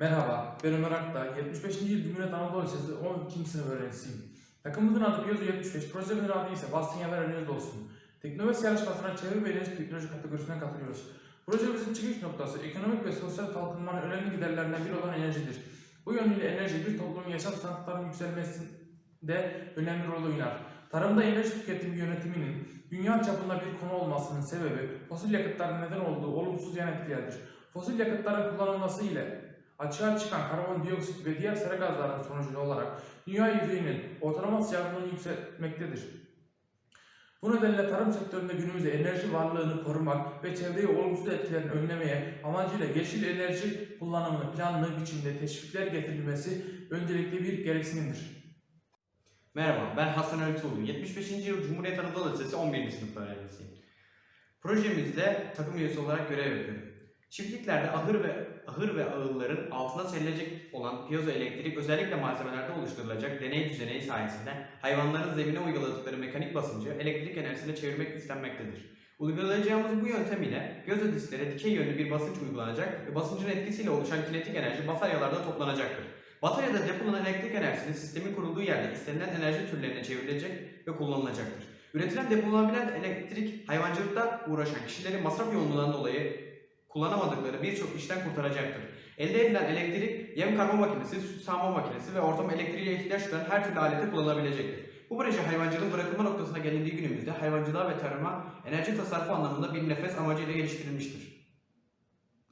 Merhaba, ben Ömer Akta, 75. Yıl Cumhuriyet Anadolu Lisesi 12. sınıf öğrencisiyim. Takımımızın adı Piyozu 75, projemizin adı ise Bastın Yaver Önünüzde olsun. Teknoloji yarışmasına çevre ve enerji teknoloji kategorisine katılıyoruz. Projemizin çıkış noktası ekonomik ve sosyal kalkınmanın önemli giderlerinden biri olan enerjidir. Bu yönüyle enerji bir toplumun yaşam standartlarının yükselmesinde önemli rol oynar. Tarımda enerji tüketimi yönetiminin dünya çapında bir konu olmasının sebebi fosil yakıtların neden olduğu olumsuz yan etkilerdir. Fosil yakıtların kullanılması ile açığa çıkan karbondioksit ve diğer sera gazlarının sonucu olarak dünya yüzeyinin ortalama sıcaklığını yükseltmektedir. Bu nedenle tarım sektöründe günümüzde enerji varlığını korumak ve çevreyi olumsuz etkilerini önlemeye amacıyla yeşil enerji kullanımını planlı biçimde teşvikler getirilmesi öncelikli bir gereksinimdir. Merhaba, ben Hasan Ali Tuğlu. 75. yıl Cumhuriyet Anadolu Lisesi 11. sınıf öğrencisiyim. Projemizde takım üyesi olarak görev yapıyorum. Çiftliklerde ahır ve ahır ve ağılların altına serilecek olan piyazo elektrik özellikle malzemelerde oluşturulacak deney düzeneği sayesinde hayvanların zemine uyguladıkları mekanik basıncı elektrik enerjisine çevirmek istenmektedir. Uygulayacağımız bu yöntem ile göz disklere dikey yönlü bir basınç uygulanacak ve basıncın etkisiyle oluşan kinetik enerji bataryalarda toplanacaktır. Bataryada depolanan elektrik enerjisi sistemin kurulduğu yerde istenilen enerji türlerine çevrilecek ve kullanılacaktır. Üretilen depolanabilen elektrik hayvancılıkta uğraşan kişilerin masraf yoğunluğundan dolayı kullanamadıkları birçok işten kurtaracaktır. Elde edilen elektrik yem karma makinesi, süt sağma makinesi ve ortam elektriğe ihtiyaç duyan her türlü alete kullanılabilecektir. Bu proje hayvancılığın bırakılma noktasına gelindiği günümüzde hayvancılığa ve tarıma enerji tasarrufu anlamında bir nefes amacıyla geliştirilmiştir.